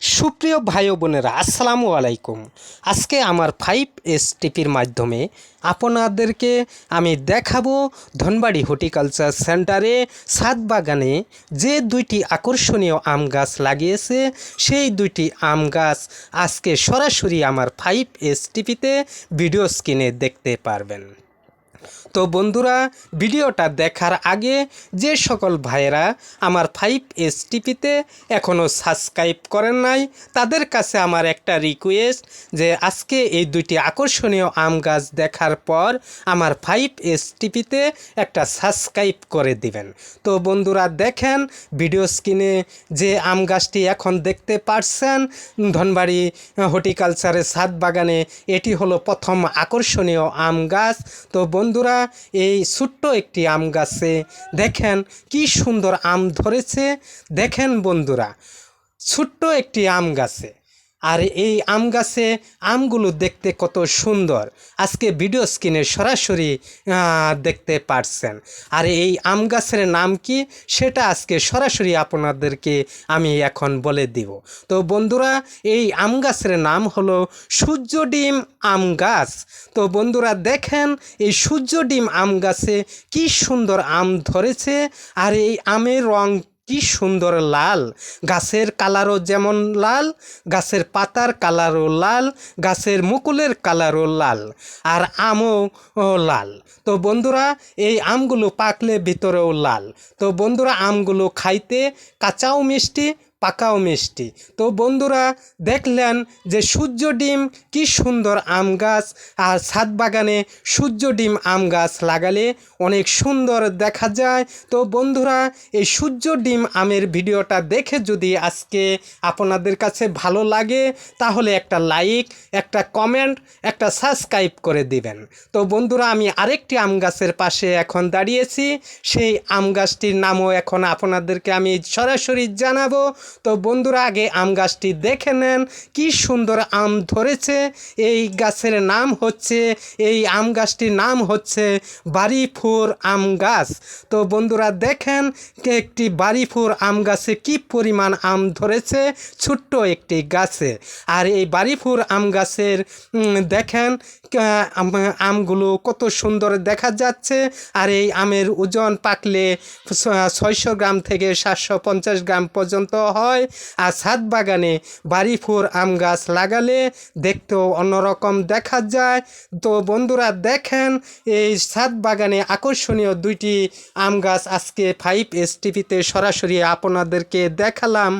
সুপ্রিয় ভাই বোনেরা, আসসালামু আলাইকুম। আজকে আমার ফাইভ এস টিপির মাধ্যমে আপনাদেরকে আমি দেখাবো ধনবাড়ি হর্টিকালচার সেন্টারে সাত বাগানে যে দুইটি আকর্ষণীয় আম গাছ লাগিয়েছে, সেই দুইটি আম গাছ আজকে সরাসরি আমার ফাইভ এস টিপিতে ভিডিও স্ক্রিনে দেখতে পারবেন। তো বন্ধুরা, ভিডিওটা দেখার আগে যে সকল ভাইয়েরা আমার ফাইভ এস টিপিতে এখনও সাবস্ক্রাইব করেন নাই, তাদের কাছে আমার একটা রিকোয়েস্ট যে আজকে এই দুইটি আকর্ষণীয় আম গাছ দেখার পর আমার ফাইভ এস টিপিতে একটা সাবস্ক্রাইব করে দিবেন। তো বন্ধুরা, দেখেন ভিডিও স্ক্রিনে যে আম গাছটি এখন দেখতে পারছেন, ধনবাড়ি হর্টিকালচারের সাত বাগানে এটি হলো প্রথম আকর্ষণীয় আম গাছ। তো বন্ধুরা, এই ছোট্ট একটি আম গাছে দেখেন কি সুন্দর আম ধরেছে। দেখেন বন্ধুরা, ছোট্ট একটি আম গাছে। আর এই আম গাছে আমগুলো দেখতে কত সুন্দর। আজকে ভিডিও স্ক্রিনে সরাসরি দেখতে পারছেন। আর এই আম গাছের নাম কি? সেটা আজকে সরাসরি আপনাদেরকে আমি এখন বলে দিব। তো বন্ধুরা, এই আম গাছের নাম হলো সূর্য ডিম আম গাছ। তো বন্ধুরা, দেখেন এই সূর্য ডিম আম গাছে কি সুন্দর আম ধরেছে। আর এই আমের রং কি সুন্দর লাল। গাছের কালারও যেমন লাল, গাছের পাতার কালারও লাল, গাছের মুকুলের কালারও লাল আর আমও লাল। তো বন্ধুরা, এই আমগুলো পাকলে ভিতরেও লাল। তো বন্ধুরা, আমগুলো খাইতে কাঁচাও মিষ্টি পাকাও মিষ্টি। তো বন্ধুরা, দেখলেন যে সূর্য ডিম কি সুন্দর আম গাছ, আর ছাদ বাগানে সূর্য ডিম আম গাছ লাগালে অনেক সুন্দর দেখা যায়। তো বন্ধুরা, এই সূর্য ডিম আমের ভিডিওটা দেখে যদি আজকে আপনাদের কাছে ভালো লাগে, তাহলে একটা লাইক, একটা কমেন্ট, একটা সাবস্ক্রাইব করে দিবেন। তো বন্ধুরা, আমি আরেকটি আম গাছের পাশে এখন দাঁড়িয়েছি। সেই আম গাছটির নামও এখন আপনাদেরকে আমি সরাসরি জানাব। তো বন্ধুরা, আগে আম গাছটি দেখে নেন, কি সুন্দর আম ধরেছে। এই গাছের নাম হচ্ছে, এই আম গাছটির নাম হচ্ছে বাড়িফুর আম গাছ। তো বন্ধুরা, দেখেন একটি বাড়িফুর আম গাছে কি পরিমাণ আম ধরেছে, ছোট্ট একটি গাছে। আর এই বাড়িফুর আম গাছের দেখেন আম- আমগুলো কত সুন্দর দেখা যাচ্ছে। আর এই আমের ওজন পাকলে ছয়শো গ্রাম থেকে সাতশো পঞ্চাশ গ্রাম পর্যন্ত হয় আর ছাদ বাগানে বাড়ি বাড়িফুর আম গাছ লাগালে দেখতেও অন্যরকম দেখা যায়। তো বন্ধুরা দেখেন, এই ছাদ বাগানে আকর্ষণীয় দুইটি আম গাছ আজকে ফাইভ এস টিভিতে সরাসরি আপনাদেরকে দেখালাম।